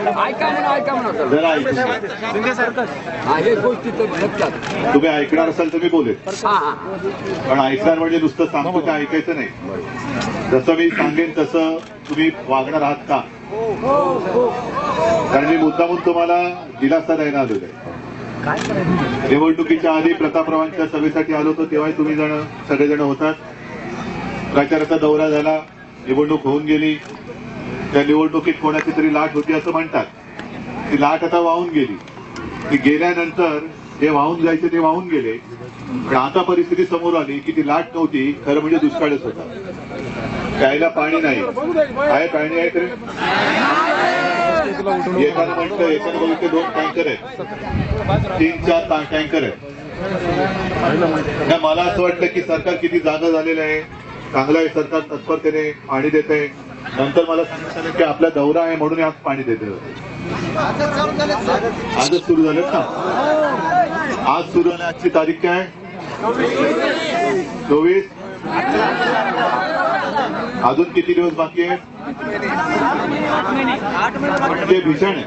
ऐका म्हणा ऐका म्हणा जरा ऐकून हा हे गोष्टी तर लक्षात तुम्ही ऐकणार असाल तर मी बोलेन. हा हा. पण ऐकणार म्हणजे नुसतं सांगतो ते ऐकायचं नाही. जसं मी सांगेन तसं तुम्ही वागणार आहात का? कारण मी मुद्दामून तुम्हाला दिलासा द्यायला आलेलो आहे. निवडणुकीच्या आधी प्रतापरावांच्या सभेसाठी आलो होतो तेव्हाही तुम्ही जण सगळेजण होतात. प्रचाराचा दौरा झाला निवडणूक होऊन गेली. त्या निवडणुकीत कोणाची तरी लाट होती असं म्हणतात. ती लाट आता वाहून गेली. ती गेल्यानंतर जे वाहून जायचे ते वाहून गेले. पण आता परिस्थिती समोर आली की ती लाट नव्हती खरं म्हणजे दुष्काळच होता. प्यायला पाणी नाही. काय पाणी आहे तरी? येताना म्हणतं येताना बघितले दोन टँकर आहेत. तीन चार टँकर आहेत. मला असं वाटतं की सरकार किती जागा झालेलं आहे. चांगलं आहे सरकार तत्परतेने पाणी देत आहे नंतर मला सांगण्यात आलं की आपला दौरा आहे म्हणून आज पाणी देते. आजच सुरू झालं ना आज सुरू झालं. आजची तारीख काय? चोवीस. अजून किती दिवस बाकी आहे ते भीषण आहे.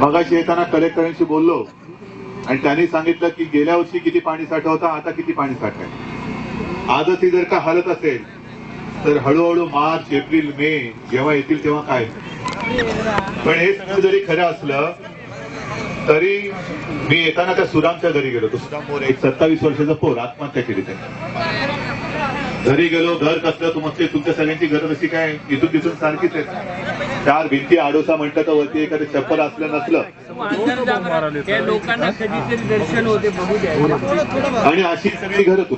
मगाशी येताना कलेक्टरांशी बोललो आणि त्यांनी सांगितलं की गेल्या वर्षी किती पाणी साठा होता आता किती पाणी साठा आहे. आजच ही जर का हलत असेल तर हळूहळू मार्च एप्रिल मे जेव्हा येतील तेव्हा काय? पण हे सगळं जरी खरं असलं तरी मी येताना त्या सुदामच्या घरी गेलो. तो सुदाम पोर एक सत्तावीस वर्षाचा पोर आत्महत्या केली त्याने. घरी गेलो घर कसलं तुमचे तुमच्या सगळ्यांची घरं कशी काय? इथून तिथून सारखीच आहेत. चार भिंती आडोसा म्हटलं तर वरती एखादं चप्पल असलं नसलं. होते आणि अशी सगळी घरं तू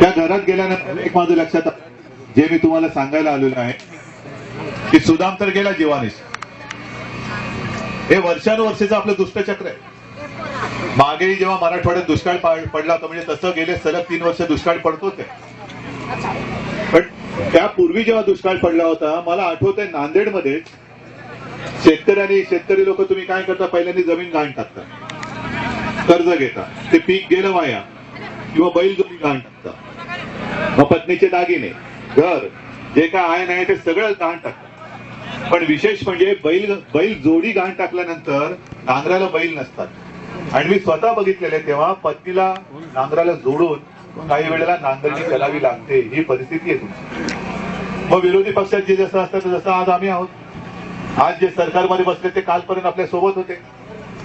त्या घरात गेल्यानंतर एक माझं लक्षात जे मी तुम्हाला सांगायला आलेलो आहे की सुदाम तर गेला जीवानीश हे वर्षानुवर्षाचं आपलं दुष्टचक्र आहे. मागेही जेव्हा मराठवाड्यात दुष्काळ पडला होता म्हणजे तसं गेले सलग तीन वर्ष दुष्काळ पडतो ते पण त्यापूर्वी जेव्हा दुष्काळ पडला होता मला आठवत आहे नांदेडमध्ये शेतकऱ्यांनी शेतकरी लोक तुम्ही काय करता? पहिल्यांदा जमीन घाण टाकता कर्ज घेता ते पीक गेलं वाया. किंवा बैल जोडी घाण टाकतात मग पत्नीचे दागिने घर जे काय आहे नाही ते सगळं गहाण टाकतात पण विशेष म्हणजे बैल बैल जोडी घाण टाकल्यानंतर नांगराला बैल नसतात. आणि मी स्वतः बघितलेले तेव्हा पत्नीला नांगराला जोडून काही वेळेला नांगरणी करावी लागते ही परिस्थिती आहे तुमची. मग विरोधी पक्षात जे जसं असतं जसं आज आम्ही आहोत. आज जे सरकारमध्ये बसले ते कालपर्यंत आपल्यासोबत होते.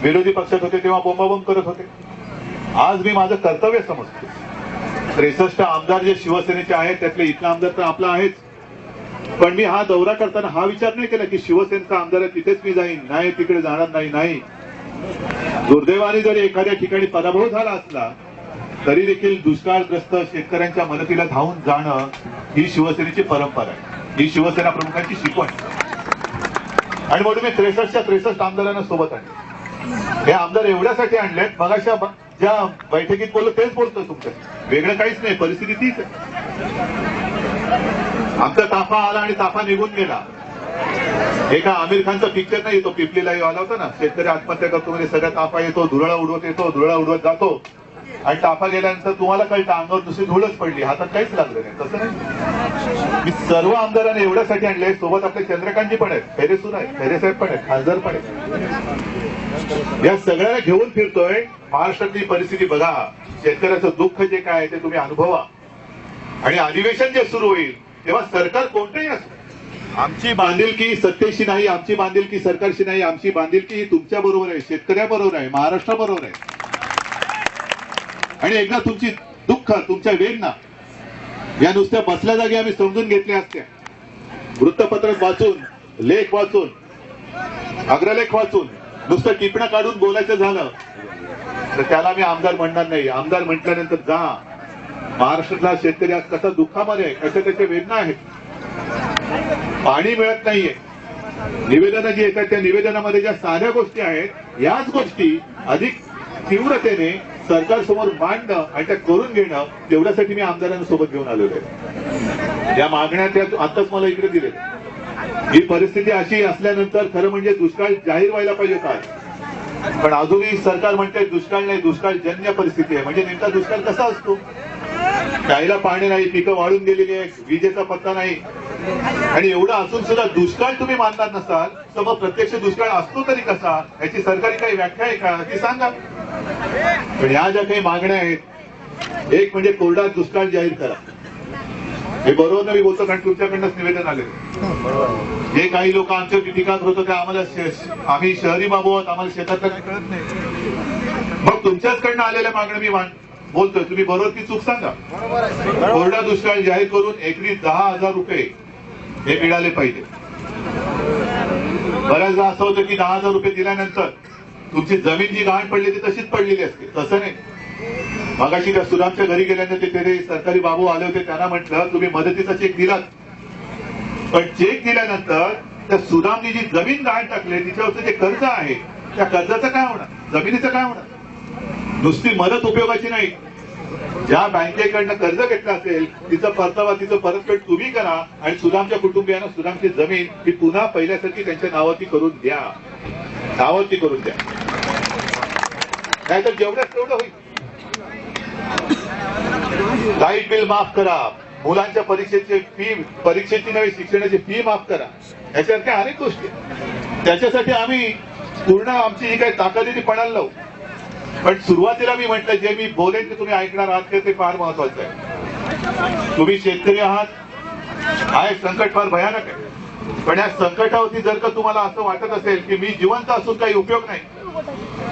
विरोधी पक्षात होते तेव्हा बोंबाबोंब करत होते. आज मी माझं कर्तव्य समजतो. त्रेसष्ट आमदार जे शिवसेनेचे आहेत त्यातले इथला आमदार तर आपला आहेच. पण मी हा दौरा करताना हा विचार नाही केला की शिवसेनेचा आमदार आहे तिथेच मी जाईन. नाही तिकडे जाणार नाही नाही. दुर्दैवाने जरी एखाद्या ठिकाणी पराभव झाला असला तरी देखील दुष्काळग्रस्त शेतकऱ्यांच्या मदतीला धावून जाणं ही शिवसेनेची परंपरा आहे. ही शिवसेना प्रमुखांची शिकवण आणि म्हणून मी त्रेसष्टच्या त्रेसष्ट आमदारांना सोबत आणले. हे आमदार एवढ्यासाठी आणलेत मगाशा ब- ज्या बैठकीत बोललो तेच बोलतोय तुमच्या वेगळं काहीच नाही परिस्थिती तीच आहे. आमचा ताफा आला आणि ताफा निघून गेला. एका आमिर खानचा पिक्चर नाही तो पिपलीला आला होता ना. शेतकरी आत्महत्या करतो म्हणजे सगळा ताफा येतो धुरळा उडवत येतो धुरळा उडवत जातो. आणि टाफा गेल्यानंतर तुम्हाला कळतं अंगावर दुसरी धुळच पडली. हातात काहीच लागलं नाही. तसं नाही? मी सर्व आमदारांना एवढ्यासाठी आणले सोबत आपले चंद्रकांतजी पण आहेत फेरेसून आहेत फेरेसाहेब पण आहेत खासदार पण आहेत. या सगळ्याला घेऊन फिरतोय महाराष्ट्रातली परिस्थिती बघा. शेतकऱ्याचं दुःख जे काय आहे ते तुम्ही अनुभवा. आणि अधिवेशन जे सुरू होईल तेव्हा सरकार कोणतंही असो आमची बांधिलकी सत्तेशी नाही आमची बांधिलकी सरकारशी नाही आमची बांधिलकी ही तुमच्या बरोबर आहे शेतकऱ्याबरोबर आहे महाराष्ट्राबरोबर आहे. आणि एकदा तुमची दुःख तुमच्या वेदना या नुसत्या बसल्या जागी आम्ही समजून घेतल्या असत्या. वृत्तपत्र वाचून लेख वाचून अग्रलेख वाचून नुसतं टिपणं काढून बोलायचं झालं तर त्याला मी आमदार म्हणणार नाही. आमदार म्हटल्यानंतर जा. महाराष्ट्रातला शेतकरी आज कसा दुःखामध्ये आहे कशा त्याच्या वेदना आहेत? पाणी मिळत नाहीये. निवेदनं जी येतात त्या निवेदनामध्ये ज्या साध्या गोष्टी आहेत याच गोष्टी अधिक तीव्रतेने सरकार समोर मांडणं आणि त्या करून घेणं तेवढ्यासाठी मी आमदारांसोबत घेऊन आलेलो आहे. या मागण्या त्या आताच मला इकडे दिले ही परिस्थिती अशी असल्यानंतर खरं म्हणजे दुष्काळ जाहीर व्हायला पाहिजे काय पण अजूनही सरकार म्हणते दुष्काळ नाही दुष्काळ जन्य परिस्थिती आहे. म्हणजे नेमका दुष्काळ कसा असतो? प्यायला पाणी नाही पिकं वाळून गेलेली आहेत विजेचा पत्ता नाही. आणि एवढं असून सुद्धा दुष्काळ तुम्ही मानणार नसाल तर मग प्रत्यक्ष दुष्काळ असतो तरी कसा? याची सरकारी काही व्याख्या आहे का? ती सांगा. पण या ज्या काही मागण्या आहेत एक म्हणजे कोरडा दुष्काळ जाहीर करा. हे बरोबर नाही बोलतो कारण तुमच्याकडनंच निवेदन आले जे काही लोक आमच्या टीका करत होते आम्हाला शे- आम्ही शहरी बाबू आहोत आम्हाला शेतात काही कळत नाही. मग तुमच्याचकडनं आलेल्या मागण्या मी मान- बोलतोय. तुम्ही बरोबर ती चूक सांगा. कोरडा दुष्काळ जाहीर करून एकरी दहा हजार रुपये हे मिळाले पाहिजे. बऱ्याचदा असं होतं की दहा हजार रुपये दिल्यानंतर तुमची जमीन जी गहाण पडली ती तशीच पडलेली असते. तसं नाही. मगाशी त्या सुरामच्या घरी गेल्यानंतर ते सरकारी बाबू आले होते. त्यांना म्हटलं तुम्ही मदतीचा चेक दिलात. पण चेक दिल्यानंतर त्या सुदामनी जी जमीन गहाण टाकली तिच्यावरचं जे कर्ज आहे त्या कर्जाचं काय होणार? जमिनीचं काय होणार? नुसती मदत उपयोगाची नाही. ज्या बँकेकडनं कर्ज घेतलं असेल तिचं परतावा तिचं परतफेड तुम्ही करा आणि सुदामच्या कुटुंबियांना सुदामची जमीन ही पुन्हा पहिल्यासारखी त्यांच्या नावावरती करून द्या. नावावरती करून द्या. नाहीतर जेवढ्याच तेवढं होईल. लाइट बिल माफ करा. मुलांच्या परीक्षेचे फी परीक्षेची नव्हे शिक्षणाची फी माफ करा. याच्यासारख्या अनेक गोष्टी. त्याच्यासाठी आम्ही पूर्ण आमची जी काही ताकद आहे ती पणाला लावू. पण सुरुवातीला मी म्हटलं जे मी बोलेन ते तुम्ही ऐकणार आहात ते- ते फार महत्वाचं आहे. तुम्ही शेतकरी आहात. आहे संकट फार भयानक आहे. पण या संकटावरती जर का तुम्हाला असं वाटत असेल की मी जिवंत असून काही उपयोग नाही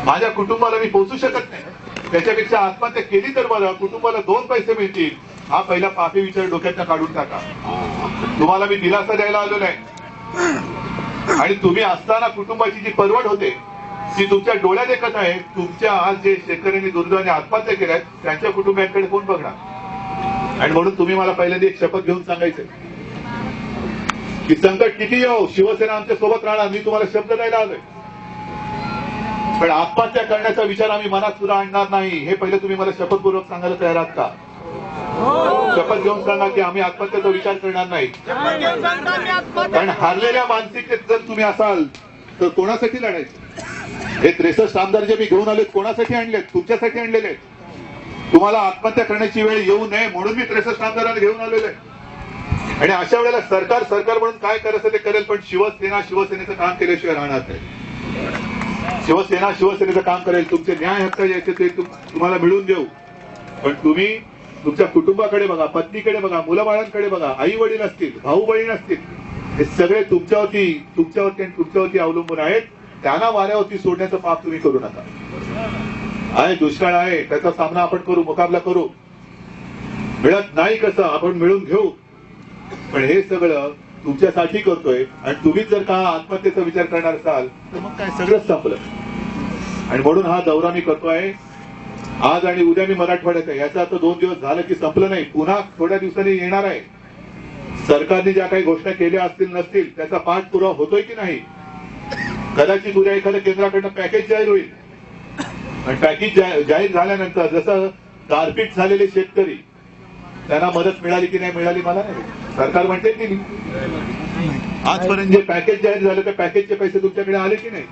माझ्या कुटुंबाला मी पोहोचू शकत नाही त्याच्यापेक्षा आत्महत्या केली तर बरं कुटुंबाला दोन पैसे मिळतील हा पहिला पापी विचार डोक्यातनं काढून टाका. तुम्हाला मी दिलासा द्यायला आलो नाही. आणि तुम्ही असताना कुटुंबाची जी परवड होते ती तुमच्या डोळ्या देखत आहे. तुमच्या आज जे शेतकऱ्यांनी दुर्दैवाने आत्महत्या केल्या आहेत त्यांच्या कुटुंबियांकडे कोण बघणार. आणि म्हणून तुम्ही मला पहिल्यांदा एक शपथ घेऊन सांगायचंय की संकट किती येऊ शिवसेना आमच्यासोबत राहणार मी तुम्हाला शब्द द्यायला आलोय पण आत्महत्या करण्याचा विचार आम्ही मनात सुद्धा आणणार नाही. हे पहिले तुम्ही मला शपथपूर्वक सांगायला तयार आहात का? शपथ घेऊन सांगा की आम्ही आत्महत्याचा विचार करणार नाही. कारण हारलेल्या मानसिकतेत जर तुम्ही असाल तर कोणासाठी लढायचं? हे त्रेसष्ट आमदार जे मी घेऊन आलेत कोणासाठी आणलेत? तुमच्यासाठी आणलेले तुम्हाला आत्महत्या करण्याची वेळ येऊ नये म्हणून मी त्रेसष्ट आमदारांना घेऊन आलेलो आहे. आणि अशा वेळेला सरकार सरकार म्हणून काय करायचं ते करेल पण शिवसेना शिवसेनेचं काम केल्याशिवाय राहणार नाही. शिवसेना शिवसेनेचं काम करेल. तुमचे न्याय हक्क यायचे ते तुम्हाला मिळवून देऊ. पण तुम्ही तुमच्या कुटुंबाकडे बघा पत्नीकडे बघा मुलाबाळांकडे बघा आई वडील असतील भाऊ बहीण असतील हे सगळे तुमच्यावरती तुमच्यावरती आणि तुमच्यावरती अवलंबून आहेत. त्यांना वाऱ्यावरती सोडण्याचं पाप तुम्ही करू नका. आहे दुष्काळ आहे त्याचा सामना आपण करू मुकाबला करू. मिळत नाही कसं आपण मिळून घेऊ. पण हे सगळं तुमच्यासाठी करतोय आणि तुम्हीच जर का आत्महत्येचा विचार करणार असाल तर मग काय सगळंच संपलं. आणि म्हणून हा दौरा मी करतोय आज आणि उद्या मी मराठवाड्यात आहे. याचा आता दोन दिवस झालं की संपलं नाही. पुन्हा थोड्या दिवसांनी येणार आहे. सरकारने ज्या काही घोषणा केल्या असतील नसतील त्याचा पाठपुरावा होतोय की नाही? कदाचित उद्या एखाद्या केंद्राकडनं पॅकेज जाहीर होईल. आणि पॅकेज जाहीर झाल्यानंतर जसं गारपीट झालेले शेतकरी त्यांना मदत मिळाली की नाही मिळाली मला नाही सरकार म्हणते दिली आजपर्यंत जे पॅकेज जाहीर झालं त्या पॅकेजचे पैसे तुमच्याकडे आले की नाही?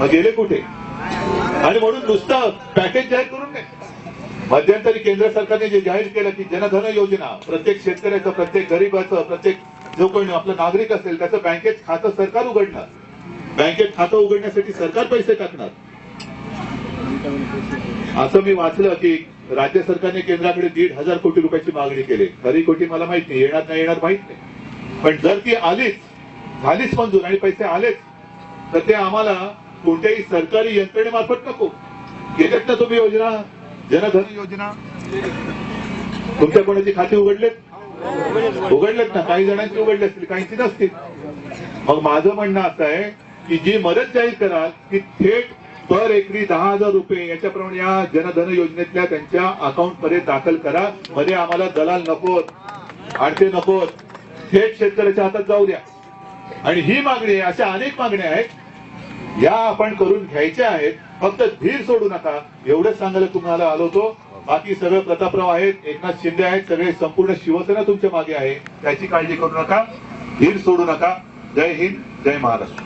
मग गेले कुठे? आणि म्हणून नुसतं पॅकेज जाहीर करून नाही. मध्यंतरी केंद्र सरकारने जे जाहीर केलं की जनधन योजना प्रत्येक शेतकऱ्याचं प्रत्येक गरीबाचं प्रत्येक जो कोणी आपलं नागरिक असेल त्याचं बँकेत खातं सरकार उघडणार. बँकेत खातं उघडण्यासाठी सरकार पैसे टाकणार. असं मी वाचलं की राज्य सरकारने केंद्राकडे दीड हजार कोटी रुपयाची मागणी केली. खरी कोटी मला माहीत नाही येणार नाही येणार माहीत नाही. पण जर ती आलीच झालीच मंजूर आणि पैसे आलेच तर ते आम्हाला कोणत्याही सरकारी यंत्रणेमार्फत नको. केल्यात ना तुम्ही योजना? जनधन योजना? तुमच्या कोणाची खाती उघडलेत? उघडलेत ना काही जणांची उघडले असतील काहींची नसतील. मग माझं म्हणणं असं आहे की जी मदत जाहीर कराल ती थेट दर एकरी दहा हजार रुपये याच्याप्रमाणे या जनधन योजनेतल्या त्यांच्या अकाउंटमध्ये दाखल करा. मध्ये आम्हाला दलाल नकोत आडते नकोत थेट शेतकऱ्याच्या हातात जाऊ द्या. आणि ही मागणी आहे अशा अनेक मागण्या आहेत. या आपण करून घ्यायच्या आहेत. फक्त धीर सोडू नका. एवढंच सांगायला तुम्हाला आलो होतो. बाकी सगळे प्रतापराव आहेत एकनाथ शिंदे आहेत सगळे संपूर्ण शिवसेना तुमच्या मागे आहे. त्याची काळजी करू नका धीर सोडू नका. जय हिंद जय महाराष्ट्र.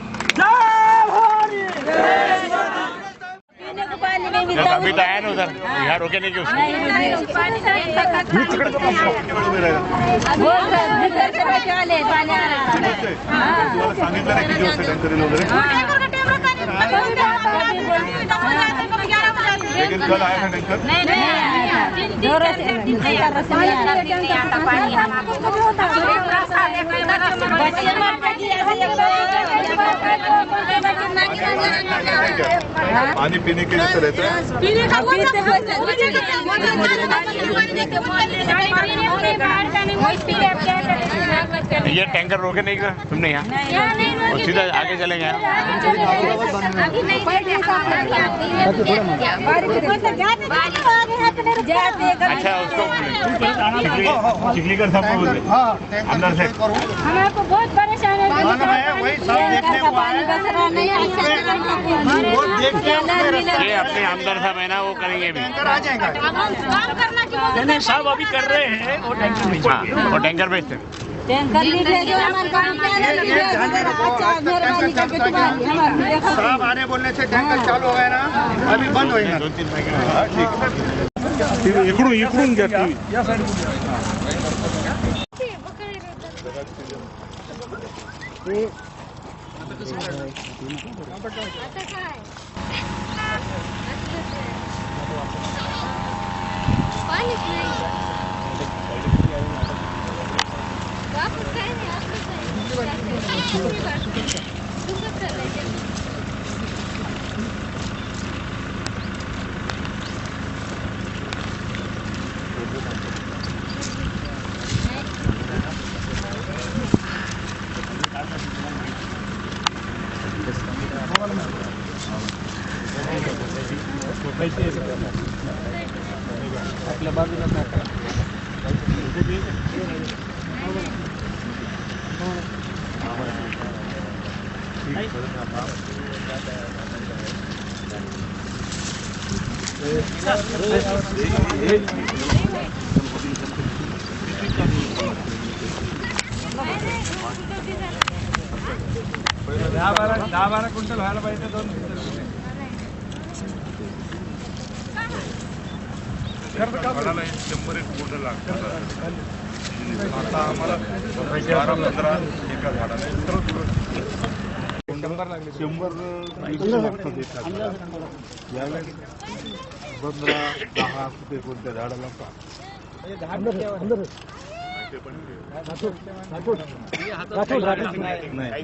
पानी नहीं अभी तो आया ना उधर यहाँ रोके नहीं कि उसको तुम्हाला सांगितलं नाही किती वाजता टँकर येईल वगैरे लेकिन कल आया था टँकर पानी पीने के लिए तो रहता है ये टैंकर रोके नहीं का तुमने यहाँ और सीधा आगे चले गए अच्छा उसको साहब अंदर से हम आपको बहुत परेशान है। वही सब देखने को ये अपने आमदार साहब है ना वो करेंगे भी नहीं साहब अभी कर रहे हैं वो टैंकर हाँ वो टैंकर भेजते हैं टैंकर साहब आने बोलने से टैंकर चालू हो गया ना अभी बंद होएगा दोन तीन पैकेट इकडून इकडून घ्या टीव्ही Gracias. दहा बारा दहा बारा क्विंटल व्हायला पाहिजे दोन क्विंटल. शंभर एक मोठं लागतं. आता आम्हाला बारा पंधरा एका झाडाला. शंभर लागले शंभर लागतात एका यावेळेस पंधरा दहा कुठे कोणत्या झाडाला नाही.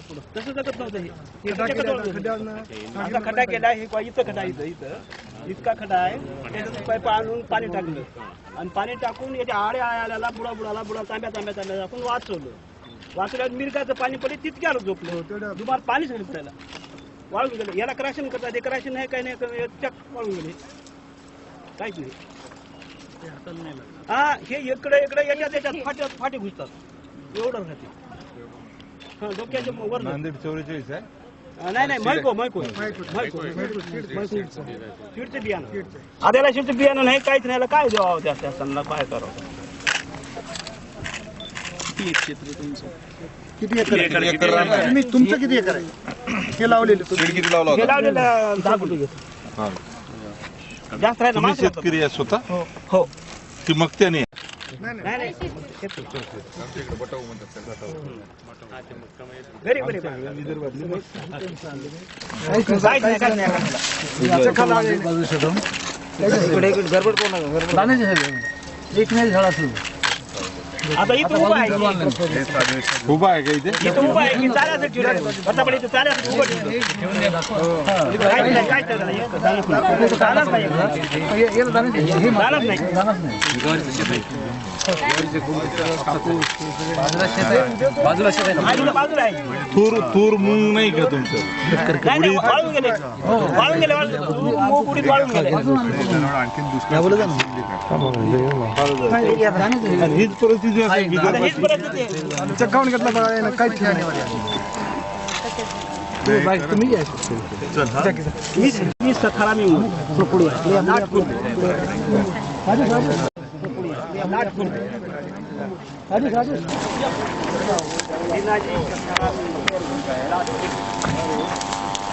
तसं जगत नव्हतं हे. हे असा खड्डा केला हे इथं खड्डा इथं इथं. इतका खड्डा आहे. त्याच्यात पाईप आणून पाणी टाकलं. आणि पाणी टाकून याच्या आड्या आल्याला बुडा बुडाला बुडा तांब्या तांब्या तांब्या टाकून वाचवलं. वाचल्यात मिरगाचं पाणी पडले तितक्याला झोपलं. दुपार पाणीच गेलं त्याला. वाळून गेलं. याला क्रॅशन करतात. ते क्रॅशन आहे काही नाही चक वाळून गेले. काहीच नाही. हा हे इकडे इकडे याच्यात याच्यात फाट्यात फाटे घुसतात. एवढं राहते. हा डोक्याच्या वर नांदेड चौवेचाळीस आहे. नाही नाही मैको मैको मैको शिडचे बियाणं. आता याला शिडचं बियाणं. नाही काहीच नाही. काय द्यावं त्या काय करावं किती एकर आहे? तुम्ही तुमचं किती एकर आहे? हे लावलेलं तुम्ही. किती लावला हे लावलेलं दहा घेतो. जास्त राहिलं तुम्ही मागं. शेतकरी आहे स्वतः? हो. की मगत्याने नाही नाही शेतकरी. घरी घरी काहीच नाही, काहीच नाही. आता इथं उभा आहे उभा आहे का इथे इथं उभा आहे की चाल्यासाठी आता पण इथं चाल्यासाठी उभं ठेवलं. काय चालत नाही. जाणंच नाही. तूर तूर मूग नाही का तुमचं? हीच परिस्थिती चक्कावून घेतला काहीच सखारा मी पुढे नागपूर नागपूर